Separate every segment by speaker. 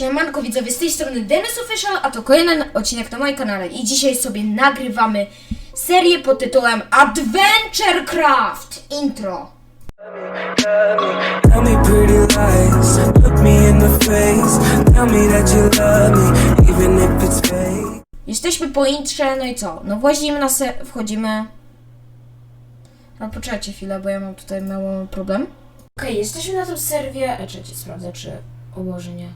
Speaker 1: Siemanko widzowie, z tej strony Dennis Official, a to kolejny odcinek na moim kanale i dzisiaj sobie nagrywamy serię pod tytułem Adventure Craft Intro.
Speaker 2: Tell me pretty lies, look me in the face. Tell me that you love me, even if it's fake.
Speaker 1: Jesteśmy po intrze, no i co? No włazimy na se... wchodzimy... A poczekajcie chwilę, bo ja mam tutaj mały problem. Okej, jesteśmy na tym serwie... E, czekajcie, sprawdzę, czy... O Boże, nie.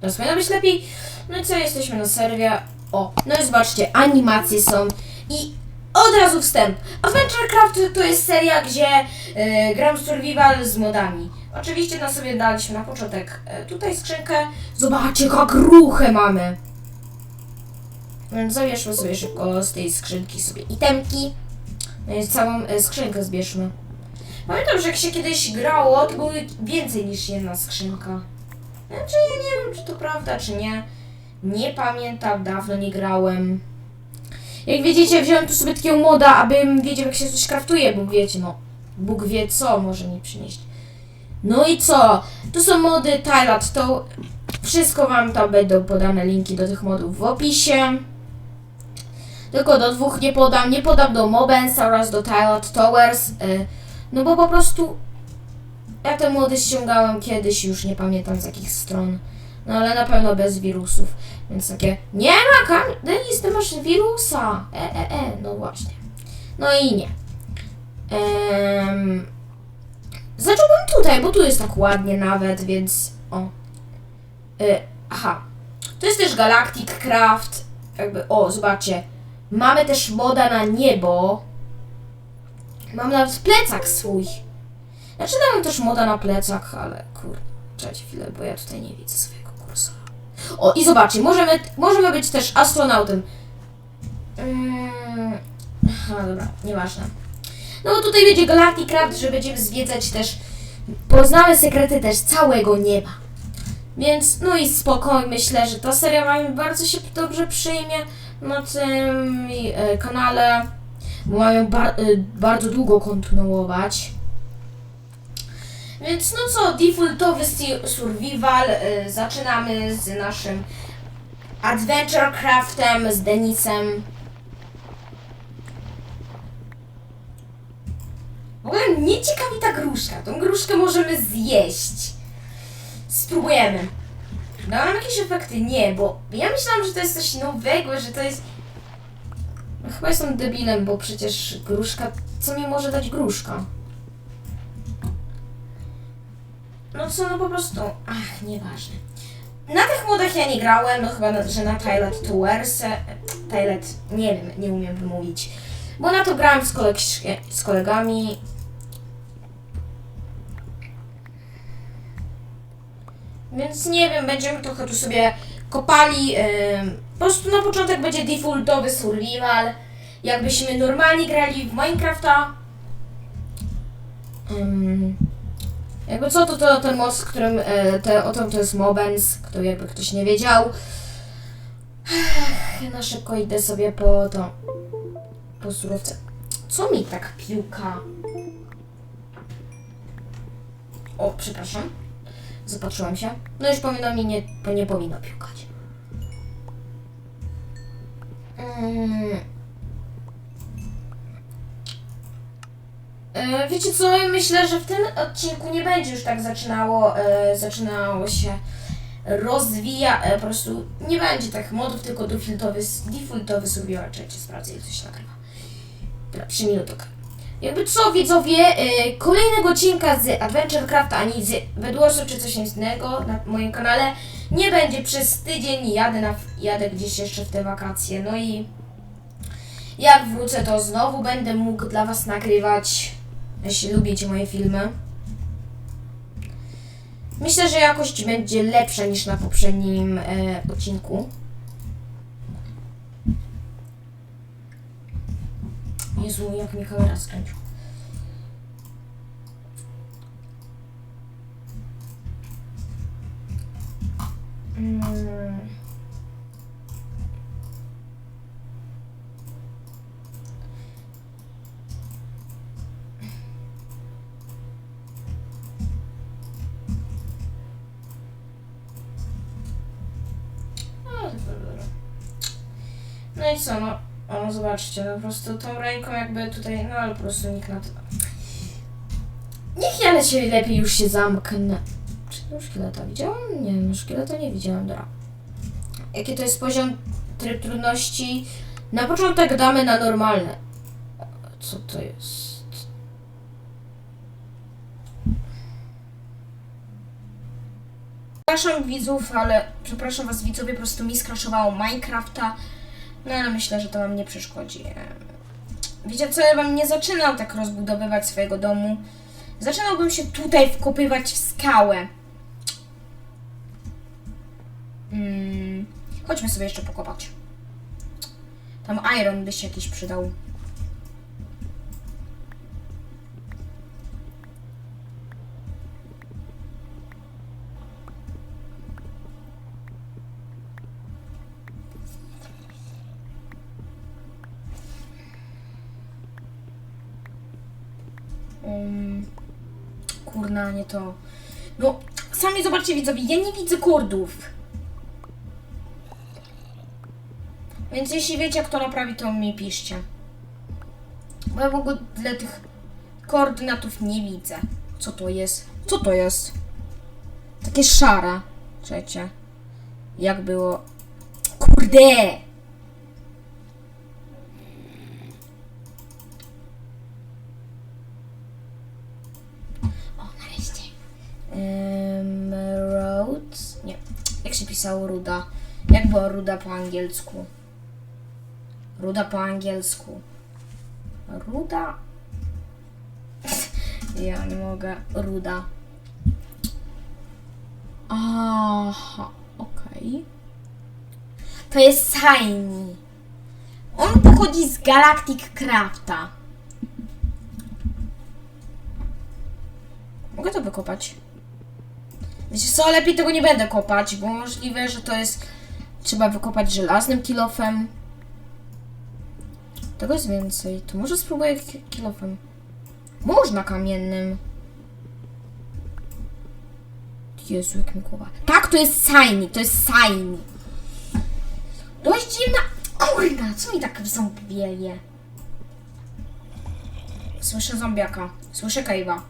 Speaker 1: Teraz powinno być lepiej. No i co, jesteśmy na serwie. O, no i zobaczcie, animacje są i od razu wstęp. Adventure Craft to jest seria, gdzie e, gram survival z modami. Oczywiście na sobie daliśmy na początek e, tutaj skrzynkę. Zobaczcie, jak ruchę mamy. Więc zabierzmy sobie szybko z tej skrzynki sobie itemki. No całą e, skrzynkę zbierzmy. Pamiętam, że jak się kiedyś grało, to były więcej niż jedna skrzynka. Znaczy, ja nie wiem, czy to prawda, czy nie. Nie pamiętam, dawno nie grałem. Jak widzicie, wziąłem tu sobie takiego moda, abym wiedział, jak się coś kraftuje, bo wiecie, no, Bóg wie co może mi przynieść. No i co? Tu są mody Tylat, to wszystko wam tam będą podane linki do tych modów w opisie. Tylko do dwóch nie podam, nie podam do Mobens oraz do Tylat Towers, y, no bo po prostu ja te mody ściągałem kiedyś, już nie pamiętam z jakich stron. No ale na pewno bez wirusów. Więc takie, nie ma Kamil, Denis, ty masz wirusa. E, e, e, no właśnie. No i nie. Ehm, zacząłbym tutaj, bo tu jest tak ładnie nawet, więc o. E, aha. To jest też Galactic Craft. Jakby, o, zobaczcie. Mamy też moda na niebo. Mam nawet plecak swój. Znaczy dałem też moda na plecak, ale kur... Czekajcie chwilę, bo ja tutaj nie widzę swojego kursora. O, i zobaczcie, możemy, możemy być też astronautem. Mm, aha, dobra, nieważne. No bo tutaj będzie Galactic Craft, że będziemy zwiedzać też, poznamy sekrety też całego nieba. Więc, no i spokojnie, myślę, że ta seria Wam bardzo się dobrze przyjmie na tym e, kanale, bo mają e, bardzo długo kontynuować. Więc no co, defaultowy survival, y, zaczynamy z naszym Adventure Craftem, z Denisem. W ogóle mnie ciekawi ta gruszka, tą gruszkę możemy zjeść. Spróbujemy. Dałam jakieś efekty? Nie, bo ja myślałam, że to jest coś nowego, że to jest... No, chyba jestem debilem, bo przecież gruszka... Co mi może dać gruszka? No co, no po prostu, ach, nieważne. Na tych modach ja nie grałem, no chyba, na, że na Tylet Towers, Tylet, nie wiem, nie umiem wymówić, bo na to grałem z, koleg z kolegami. Więc nie wiem, będziemy trochę tu sobie kopali, ym, po prostu na początek będzie defaultowy survival, jakbyśmy normalnie grali w Minecrafta. Ym, jakby co, to, to ten most, którym e, te, o tym to jest Mobens, który jakby ktoś nie wiedział. Ech, Na szybko idę sobie po to, po surowce. Co mi tak piłka? O, przepraszam. Zapatrzyłam się. No już powinno mi nie, nie powinno piłkać. Mm. E, Wiecie co, myślę, że w tym odcinku nie będzie już tak zaczynało, e, zaczynało się rozwija, e, po prostu nie będzie tak modów, tylko defaultowy, defaultowy survival, czekajcie, sprawdzę, jak to się nagrywa. Dobra, 3 minuty. Jakby co, widzowie, kolejnego odcinka z Adventure Craft, ani z Bedwarsu, czy coś innego na moim kanale nie będzie przez tydzień, jadę, na, jadę gdzieś jeszcze w te wakacje, no i jak wrócę, to znowu będę mógł dla Was nagrywać, jeśli lubicie moje filmy. Myślę, że jakość będzie lepsza niż na poprzednim e, odcinku. Jezu, jak mi kamera skręciła. Mm. Co, no, o, zobaczcie, no po prostu tą ręką jakby tutaj, no ale po prostu nikt na to... Niech ja lepiej już się zamknę. Czy już szkieleta widziałam? Nie, no szkieleta nie widziałam, dobra. Jaki to jest poziom tryb trudności? Na początek damy na normalne. Co to jest? Przepraszam widzów, ale przepraszam was widzowie, po prostu mi skraszowało Minecrafta. No ale myślę, że to wam nie przeszkodzi. Em, Wiecie co, ja wam nie zaczynam tak rozbudowywać swojego domu. Zaczynałbym się tutaj wkopywać w skałę. Mm, chodźmy sobie jeszcze pokopać. Tam iron by się jakiś przydał. Um, nie to. No, sami zobaczcie widzowie, ja nie widzę kordów. Więc jeśli wiecie, jak to naprawi, to mi piszcie. Bo ja w ogóle tych koordynatów nie widzę. Co to jest? Co to jest? Takie szara. Czekajcie. Jak było? Kurde! O, nareszcie. Um, road? Nie. Pisało ruda? Jak była ruda po angielsku? Ruda po angielsku. Ruda? Ja nie mogę. Ruda. Aha, okej. To jest Shiny. On pochodzi z Galactic Crafta. Mogę to wykopać. Wiecie co, lepiej tego nie będę kopać, bo możliwe, że to jest... Trzeba wykopać żelaznym kilofem. Tego jest więcej. To może spróbuję ki- kilofem. Można kamiennym. Jezu, jak mi głowa. Tak, to jest Shiny, to jest Shiny. Dość dziwna... Kurna, co mi tak w ząb wieje? Słyszę zombiaka. Słyszę Cave'a.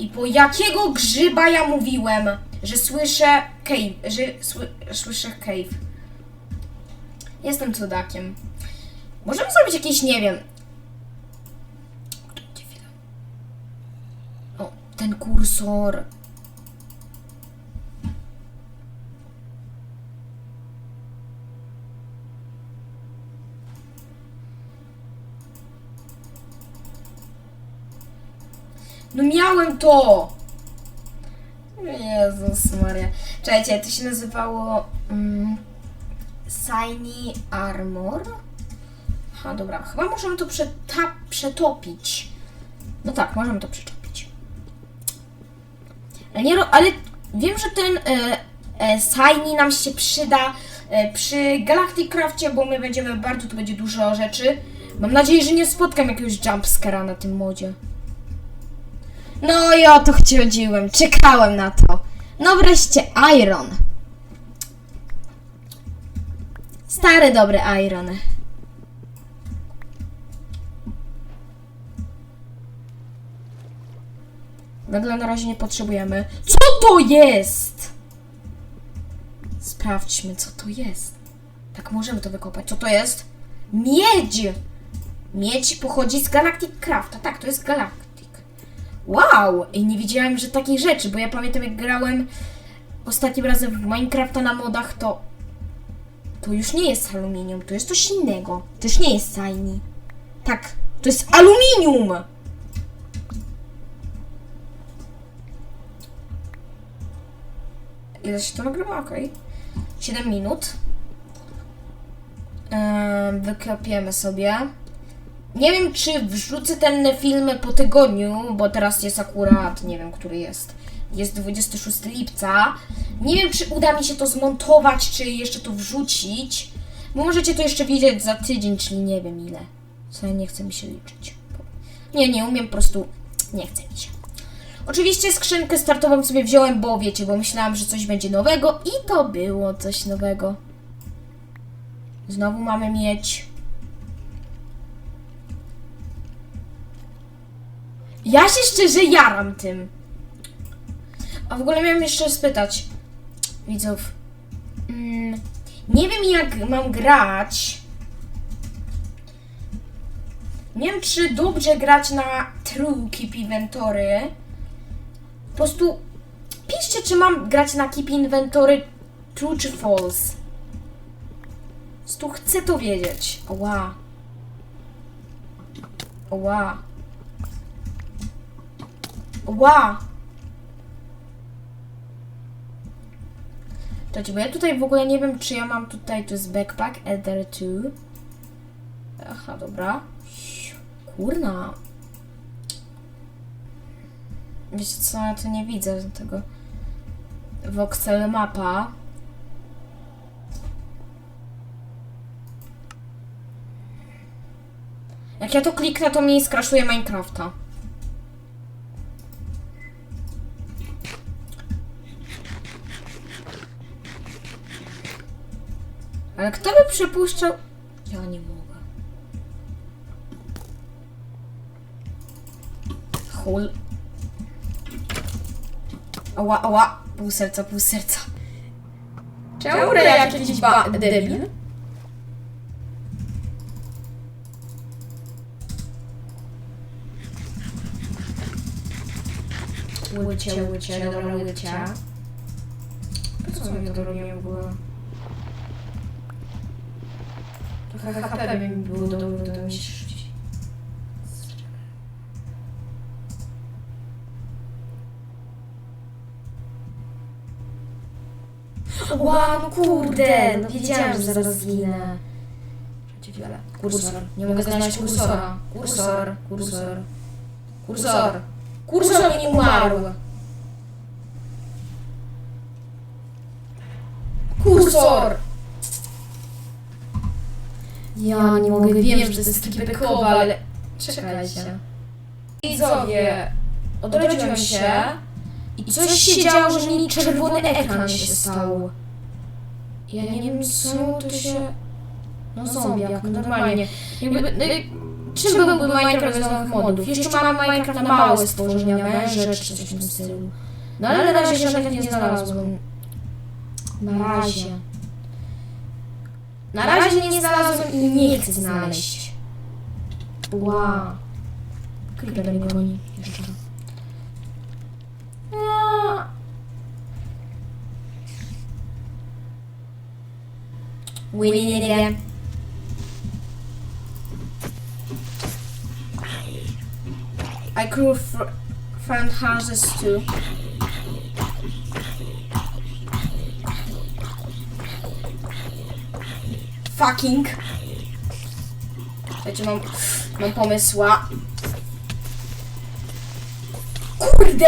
Speaker 1: I po jakiego grzyba ja mówiłem, że słyszę cave, że sły, słyszę cave. Jestem cudakiem. Możemy zrobić jakieś, nie wiem. O, ten kursor. No miałem to! Jezus Maria. Czekajcie, to się nazywało Shiny Armor. Aha, dobra. Chyba możemy to przetopić. No tak, możemy to przetopić. Ale, nie, ale wiem, że ten e, e, nam się przyda e, przy Galactic Crafcie, bo my będziemy bardzo, tu będzie dużo rzeczy. Mam nadzieję, że nie spotkam jakiegoś jumpscare'a na tym modzie. No i o to chodziłem, czekałem na to. No wreszcie Iron. Stary dobry Iron. Węgla na razie nie potrzebujemy. Co to jest? Sprawdźmy, co to jest. Tak, możemy to wykopać. Co to jest? Miedź! Miedź pochodzi z Galactic Crafta. Tak, to jest Galactic. Wow! I nie wiedziałem, że takiej rzeczy, bo ja pamiętam jak grałem ostatnim razem w Minecrafta na modach, to to już nie jest aluminium, to jest coś innego. To już nie jest shiny. Tak, to jest aluminium! Ile się to nagrywa? Okej. 7 minut. Wykopiemy sobie. Nie wiem, czy wrzucę ten film po tygodniu, bo teraz jest akurat, nie wiem, który jest. Jest 26 lipca. Nie wiem, czy uda mi się to zmontować, czy jeszcze to wrzucić. Bo możecie to jeszcze widzieć za tydzień, czyli nie wiem ile. Co nie chce mi się liczyć. Nie, nie umiem, po prostu nie chce mi się. Oczywiście skrzynkę startową sobie wziąłem, bo wiecie, bo myślałam, że coś będzie nowego i to było coś nowego. Znowu mamy mieć. Ja się szczerze jaram tym. A w ogóle miałem jeszcze spytać widzów. Mm, nie wiem jak mam grać. Nie wiem czy dobrze grać na True Keep Inventory. Po prostu piszcie czy mam grać na Keep Inventory True czy False. Po prostu chcę to wiedzieć. Oła. Oła. Oła. Czekajcie, bo ja tutaj w ogóle nie wiem, czy ja mam tutaj, to jest backpack, Ether 2. Aha, dobra. Kurna. Wiecie co, ja to nie widzę tego. Voxel mapa. Jak ja to kliknę, to mi skraszuje Minecrafta. Ale kto by przypuszczał... Ja nie mogę. Hul. Ała, ała. Pół serca, pół serca. Czemu jak jakiś ba- debil? Łycie, łycie, dobra łycie. Po co mi to robię w ogóle? Trochę HP by mi było dobrze do mistrzyć. Ła, no kurde, no wiedziałam, że zaraz zginę. Przeciwwiele. Kursor. Nie mogę znaleźć kursora. Kursor, kursor. Kursor. Kursor mi nie umarł. Kursor! Ja nie mogę, wiem, że to jest takie bekowe, ale... Czekajcie. Widzowie, odrodziłem się i coś się działo, że mi czerwony ekran się stał. Ja nie wiem, co to się... No zombiak, normalnie. Jakby, no, czym byłby Minecraft bez nowych modów? Jeszcze mamy Minecraft na małe stworzenia, węże czy coś w tym stylu. No ale na razie żadnych nie znalazłem. Na razie. Na razie nie znalazłem i nie chcę znaleźć. Wow. Creeper mnie goni jeszcze. I grew fr front houses too. Fucking. Słuchajcie, mam, mam pomysła. Kurde!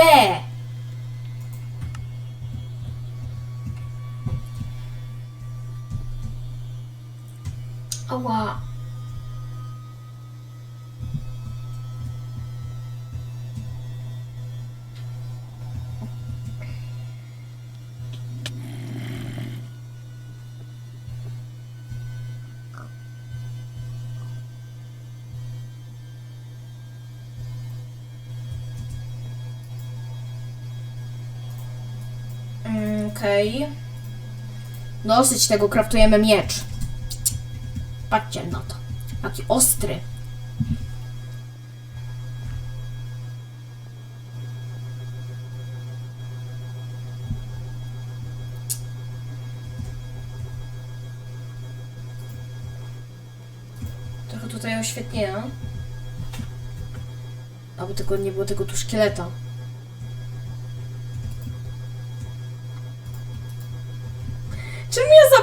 Speaker 1: Ała. Okej. Dosyć tego, kraftujemy miecz. Patrzcie na to. Jaki ostry. Trochę tutaj oświetlenia. Aby tylko nie było tego tu szkieleta.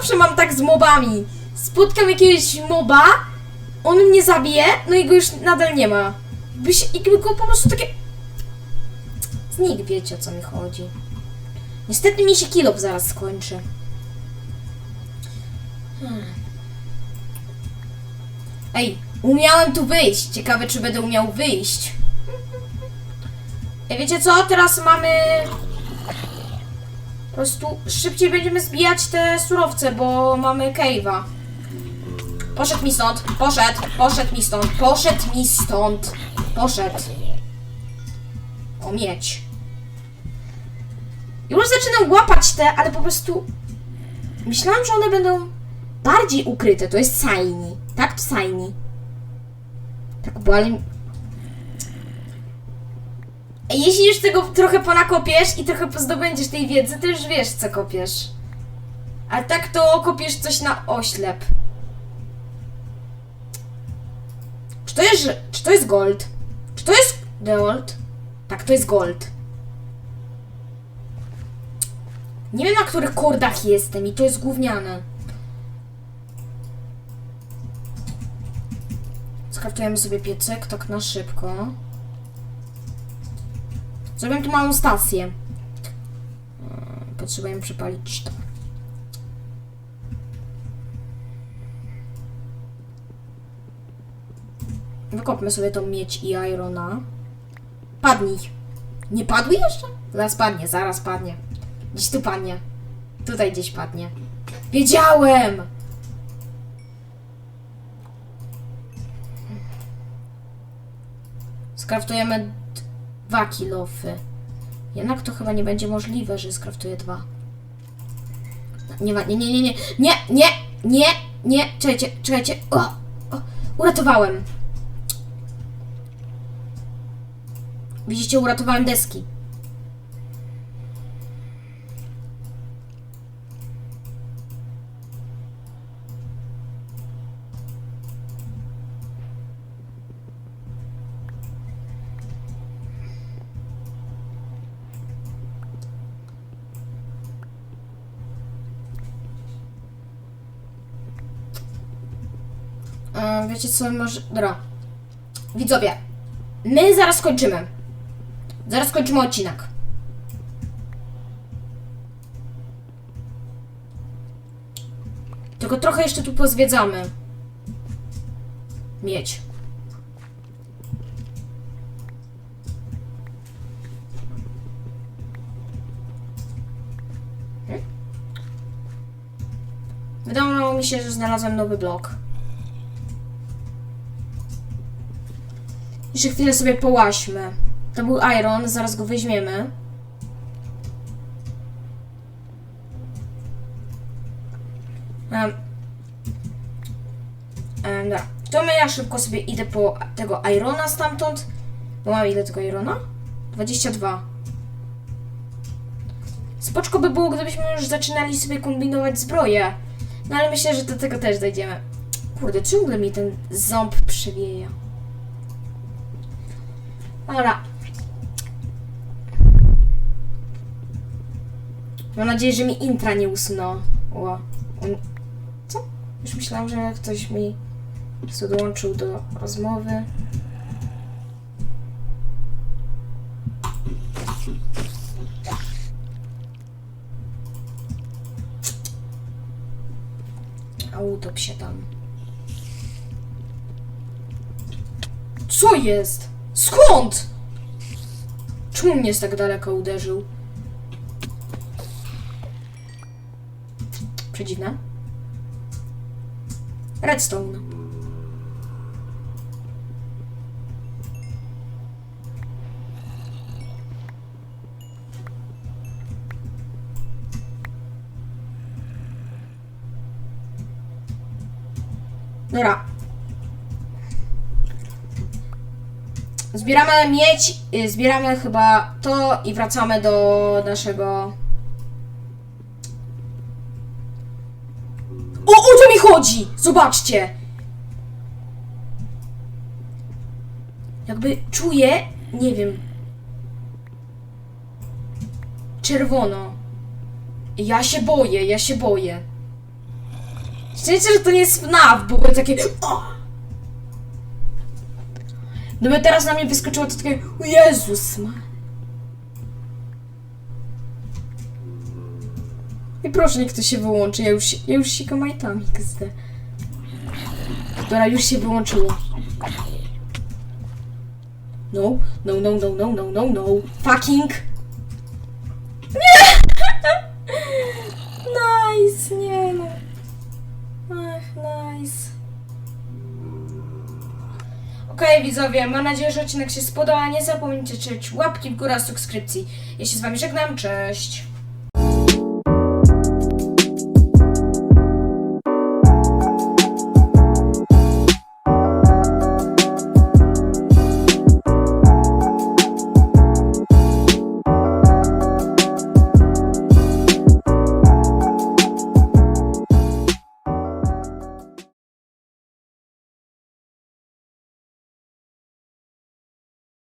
Speaker 1: Zawsze mam tak z mobami? Spotkam jakiegoś moba, on mnie zabije, no i go już nadal nie ma. By się, jakby go po prostu takie... Znik, wiecie o co mi chodzi. Niestety mi się kilop zaraz skończy. Hmm. Ej, umiałem tu wyjść. Ciekawe, czy będę umiał wyjść. Ej, wiecie co? Teraz mamy... Prostu szybciej będziemy zbijać te surowce, bo mamy cave'a. Poszedł mi stąd, poszedł, poszedł mi stąd, poszedł mi stąd, poszedł. O, mieć. Już zaczynam łapać te, ale po prostu... Myślałam, że one będą bardziej ukryte. To jest Saini. Tak, to Saini. Tak, bo ale... Jeśli już tego trochę ponakopiesz i trochę zdobędziesz tej wiedzy, to już wiesz, co kopiesz. A tak to kopiesz coś na oślep. Czy to jest, czy to jest gold? Czy to jest gold? Tak, to jest gold. Nie wiem na których kordach jestem i to jest gówniane. Skraftujemy sobie piecyk, tak na szybko. Zrobię tu małą stację. Eee, Potrzebujemy przepalić to. Wykopmy sobie tą miedź i irona. Padnij. Nie padły jeszcze? Zaraz padnie, zaraz padnie. Gdzieś tu padnie. Tutaj gdzieś padnie. Wiedziałem! Skraftujemy dwa kilofy. Jednak to chyba nie będzie możliwe, że skraftuję dwa. Nie, nie, nie, nie, nie, nie, nie, nie, nie, czekajcie, czekajcie. O, o, uratowałem. Widzicie, uratowałem deski. E, wiecie co, może... Dobra. Widzowie, my zaraz kończymy. Zaraz kończymy odcinek. Tylko trochę jeszcze tu pozwiedzamy. Mieć. Hmm? Wydawało mi się, że znalazłem nowy blok. Jeszcze chwilę sobie połaśmy. To był Iron, zaraz go weźmiemy. Um, um. To my ja szybko sobie idę po tego Irona stamtąd. Bo mam ile tego Irona? 22. Spoczko by było, gdybyśmy już zaczynali sobie kombinować zbroję. No ale myślę, że do tego też dojdziemy. Kurde, ciągle mi ten ząb przewieja. Dobra. Mam nadzieję, że mi intra nie usunęło. Co? Już myślałam, że ktoś mi dołączył do rozmowy. A utop się tam. Co jest? Skąd? Czemu mnie z tak daleko uderzył? Przedziwne. Redstone. Dobra. Zbieramy miedź, y, zbieramy chyba to i wracamy do naszego... O, o to mi chodzi! Zobaczcie! Jakby czuję, nie wiem... Czerwono. Ja się boję, ja się boję. Szczęście, że to nie jest FNAF, bo było takie... O! Gdyby teraz na mnie wyskoczyło to takie... O Jezus ma. I proszę, niech to się wyłączy. Ja już, ja już sikam majtami, XD. Dobra, już się wyłączyło. No, no, no, no, no, no, no, no. Fucking. Nie! nice, nie Widzowie, mam nadzieję, że odcinek się spodobał. Nie zapomnijcie czyć łapki w górę, subskrypcji. Ja się z wami żegnam, cześć.